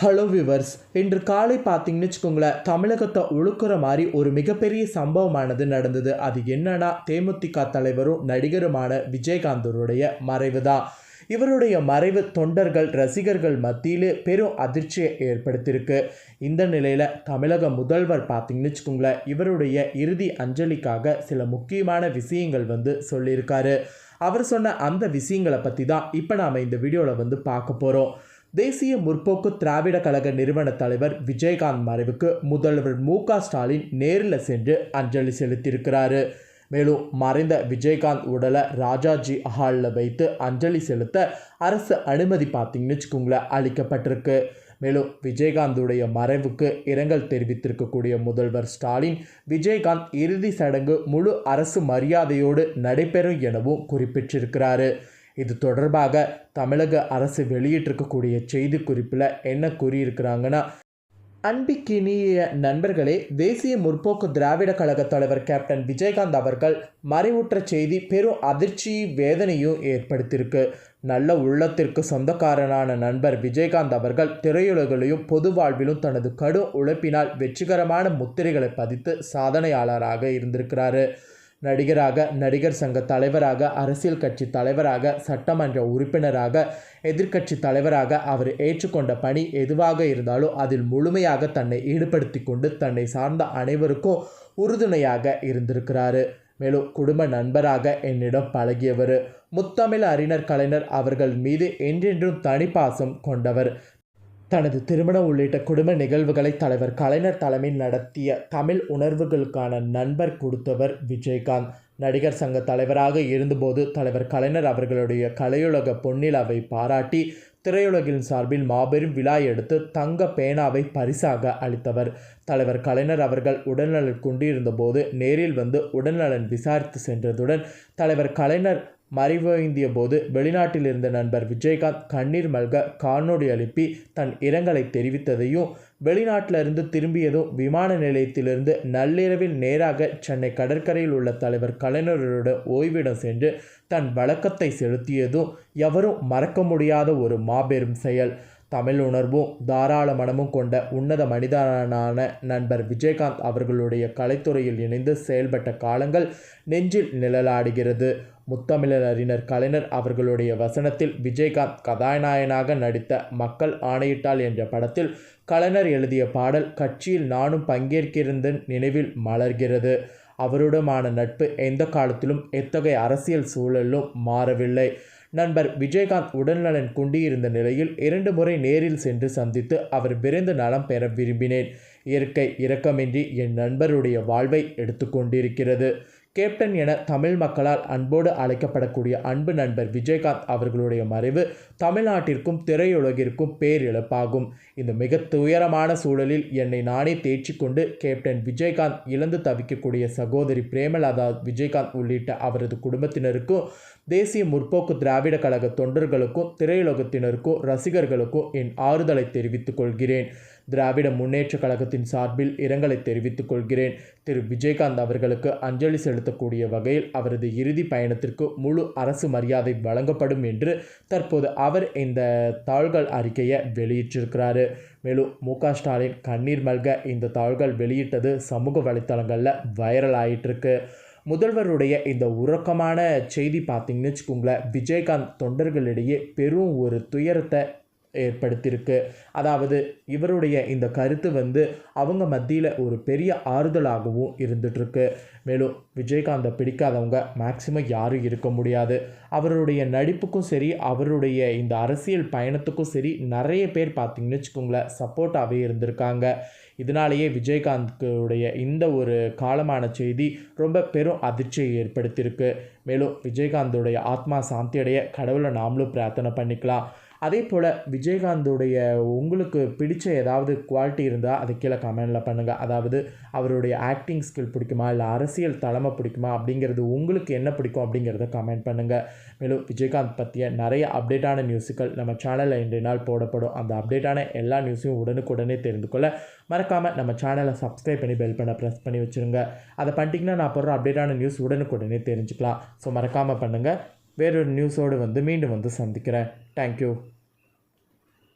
Hello viewers இன்று காலை பார்த்தீங்கன்னு வச்சுக்கோங்களேன் தமிழகத்தை ஒழுக்கிற மாதிரி ஒரு மிகப்பெரிய சம்பவமானது நடந்தது. அது என்னன்னா தேமுதிக தலைவரும் நடிகருமான விஜயகாந்தருடைய மறைவு தான் இவருடைய மறைவு தொண்டர்கள் ரசிகர்கள் மத்தியிலே பெரும் அதிர்ச்சியை ஏற்படுத்தியிருக்கு. இந்த நிலையில் தமிழக முதல்வர் பார்த்தீங்கன்னு வச்சுக்கோங்களேன் இவருடைய இறுதி அஞ்சலிக்காக சில முக்கியமான விஷயங்கள் வந்து சொல்லியிருக்காரு. அவர் சொன்ன அந்த விஷயங்களை பற்றி தான் இப்போ நாம் இந்த வீடியோவில் வந்து பார்க்க போகிறோம் தேசிய முற்போக்கு திராவிட கழக நிறுவன தலைவர் விஜயகாந்த் மறைவுக்கு முதல்வர் மு ஸ்டாலின் நேரில் சென்று அஞ்சலி செலுத்தியிருக்கிறாரு. மேலும் மறைந்த விஜயகாந்த் உடலை ராஜாஜி ஹாலில் வைத்து அஞ்சலி செலுத்த அரசு அனுமதி பார்த்தீங்கன்னு வச்சுக்கோங்களேன் அளிக்கப்பட்டிருக்கு. மேலும் விஜயகாந்துடைய மறைவுக்கு இரங்கல் தெரிவித்திருக்கக்கூடிய முதல்வர் ஸ்டாலின் விஜயகாந்த் இறுதி சடங்கு முழு அரசு மரியாதையோடு நடைபெறும் எனவும் குறிப்பிட்டிருக்கிறாரு. இது தொடர்பாக தமிழக அரசு வெளியிட்டிருக்கக்கூடிய செய்தி குறிப்பில் என்ன கூறியிருக்கிறாங்கன்னா அன்பிக்கினிய நண்பர்களே தேசிய முற்போக்கு திராவிட கழக தலைவர் கேப்டன் விஜயகாந்த் அவர்கள் மறைவுற்ற செய்தி பெரும் அதிர்ச்சி வேதனையும் ஏற்படுத்தியிருக்கு. நல்ல உள்ளத்திற்கு சொந்தக்காரனான நண்பர் விஜயகாந்த் அவர்கள் திரையுலகிலும் பொது வாழ்விலும் தனது கடும் உழைப்பினால் வெற்றிகரமான முத்திரைகளை பதித்து சாதனையாளராக இருந்திருக்கிறாரு. நடிகராக நடிகர் சங்க தலைவராக அரசியல் கட்சி தலைவராக சட்டமன்ற உறுப்பினராக எதிர்க்கட்சி தலைவராக அவர் ஏற்றுக்கொண்ட பணி எதுவாக இருந்தாலும் அதில் முழுமையாக தன்னை ஈடுபடுத்தி கொண்டு தன்னை சார்ந்த அனைவருக்கும் உறுதுணையாக இருந்திருக்கிறாரு. மேலும் குடும்ப நண்பராக என்னிடம் பழகியவர். முத்தமிழ் அறிஞர் கலைஞர் அவர்கள் மீது என்றென்றும் தனிப்பாசம் கொண்டவர். தனது திருமணம் உள்ளிட்ட குடும்ப நிகழ்வுகளை தலைவர் கலைஞர் தலைமையில் நடத்திய தமிழ் உணர்வுகளுக்கான நண்பர் கொடுத்தவர் விஜயகாந்த். நடிகர் சங்க தலைவராக இருந்தபோது தலைவர் கலைஞர் அவர்களுடைய கலையுலக பொன்னிலாவை பாராட்டி திரையுலகின் சார்பில் மாபெரும் விழா எடுத்து தங்க பேனாவை பரிசாக அளித்தவர். தலைவர் கலைஞர் அவர்கள் உடல்நலன் கொண்டிருந்தபோது நேரில் வந்து உடல்நலன் விசாரித்து சென்றதுடன் தலைவர் கலைஞர் மறைவைந்திய போது வெளிநாட்டில் இருந்த நண்பர் விஜயகாந்த் கண்ணீர் மல்க காணொலி அனுப்பி தன் இரங்கலை தெரிவித்ததையும் வெளிநாட்டிலிருந்து திரும்பியதும் விமான நிலையத்திலிருந்து நள்ளிரவில் நேராக சென்னை கடற்கரையில் உள்ள தலைவர் கலைஞரோட ஓய்விடம் சென்று தன் வழக்கத்தை செலுத்தியதும் எவரும் மறக்க முடியாத ஒரு மாபெரும் செயல். தமிழ் உணர்வும் தாராள மனமும் கொண்ட உன்னத மனிதனான நண்பர் விஜயகாந்த் அவர்களுடைய கலைத்துறையில் இணைந்து செயல்பட்ட காலங்கள் நெஞ்சில் நிழலாடுகிறது. முத்தமிழர் அறிஞர் கலைஞர் அவர்களுடைய வசனத்தில் விஜயகாந்த் கதாநாயகனாக நடித்த மக்கள் ஆணையிட்டால் என்ற படத்தில் கலைஞர் எழுதிய பாடல் கட்சியில் நானும் பங்கேற்கிருந்த நினைவில் மலர்கிறது. அவருடமான நட்பு எந்த காலத்திலும் எத்தகைய அரசியல் சூழலும் மாறவில்லை. நண்பர் விஜயகாந்த் உடல்நலன் குண்டியிருந்த நிலையில் இரண்டு முறை நேரில் சென்று சந்தித்து அவர் விரைந்து நலம் பெற விரும்பினேன். இயற்கை இரக்கமின்றி என் நண்பருடைய வாழ்வை எடுத்துக்கொண்டிருக்கிறது. கேப்டன் என தமிழ் மக்களால் அன்போடு அழைக்கப்படக்கூடிய அன்பு நண்பர் விஜயகாந்த் அவர்களுடைய மறைவு தமிழ்நாட்டிற்கும் திரையுலகிற்கும் பேரிழப்பாகும். இந்த மிக துயரமான சூழலில் என்னை நானே தேர்ச்சி கொண்டு கேப்டன் விஜயகாந்த் இழந்து தவிக்கக்கூடிய சகோதரி பிரேமலதா விஜயகாந்த் உள்ளிட்ட அவரது குடும்பத்தினருக்கும் தேசிய முற்போக்கு திராவிட கழக தொண்டர்களுக்கும் திரையுலகத்தினருக்கும் ரசிகர்களுக்கும் என் ஆறுதலை தெரிவித்துக் கொள்கிறேன். திராவிட முன்னேற்ற கழகத்தின் சார்பில் இரங்கலை தெரிவித்துக் கொள்கிறேன். திரு. விஜயகாந்த் அவர்களுக்கு அஞ்சலி செலுத்தக்கூடிய வகையில் அவரது இறுதி பயணத்திற்கு முழு அரசு மரியாதை வழங்கப்படும் என்று தற்போது அவர் இந்த தாள்கள் அறிக்கையை வெளியிட்டிருக்கிறாரு. மேலும் மு. க. ஸ்டாலின் கண்ணீர் மல்க இந்த தாள்கள் வெளியிட்டது சமூக வலைத்தளங்களில் வைரல் ஆயிட்டிருக்கு. முதல்வருடைய இந்த உறக்கமான செய்தி பார்த்தீங்கன்னு வச்சுக்கோங்களேன் விஜயகாந்த் தொண்டர்களிடையே பெரும் ஒரு துயரத்தை ஏற்படுத்தியிருக்கு. அதாவது இவருடைய இந்த கருத்து வந்து அவங்க மத்தியில் ஒரு பெரிய ஆறுதலாகவும் இருந்துகிட்ருக்கு மேலும் விஜயகாந்தை பிடிக்காதவங்க மேக்சிமம் யாரும் இருக்க முடியாது. அவருடைய நடிப்புக்கும் சரி அவருடைய இந்த அரசியல் பயணத்துக்கும் சரி நிறைய பேர் பார்த்திங்கன்னு வச்சுக்கோங்களேன் சப்போர்ட்டாகவே இருந்திருக்காங்க. இதனாலேயே விஜயகாந்துடைய இந்த ஒரு காலமான செய்தி ரொம்ப பெரும் அதிர்ச்சியை ஏற்படுத்தியிருக்கு. மேலும் விஜயகாந்தோடைய ஆத்மா சாந்தியடைய கடவுளை நாமளும் பிரார்த்தனை பண்ணிக்கலாம். அதே போல் விஜயகாந்தோடைய உங்களுக்கு பிடிச்ச ஏதாவது குவாலிட்டி இருந்தால் அதை கீழே கமெண்டில் பண்ணுங்கள் அதாவது அவருடைய ஆக்டிங் ஸ்கில் பிடிக்குமா? இல்லை அரசியல் தலைமை பிடிக்குமா? அப்படிங்கிறது உங்களுக்கு என்ன பிடிக்கும் அப்படிங்கிறத கமெண்ட் பண்ணுங்கள் மேலும் விஜயகாந்த் பற்றிய நிறைய அப்டேட்டான நியூஸுகள் நம்ம சேனலில் இன்றைய நாள் போடப்படும். அந்த அப்டேட்டான எல்லா நியூஸையும் உடனுக்குடனே தெரிந்து கொள்ள மறக்காமல் நம்ம சேனலை சப்ஸ்கிரைப் பண்ணி பெல் பண்ண ப்ரெஸ் பண்ணி வச்சுருங்க. அதை பண்ணிட்டிங்கன்னா நான் போடுற அப்டேட்டான நியூஸ் உடனுக்குடனே தெரிஞ்சுக்கலாம். ஸோ மறக்காமல் பண்ணுங்கள் வேறொரு நியூஸோடு வந்து மீண்டும் வந்து சந்திக்கிறேன். தேங்க்யூ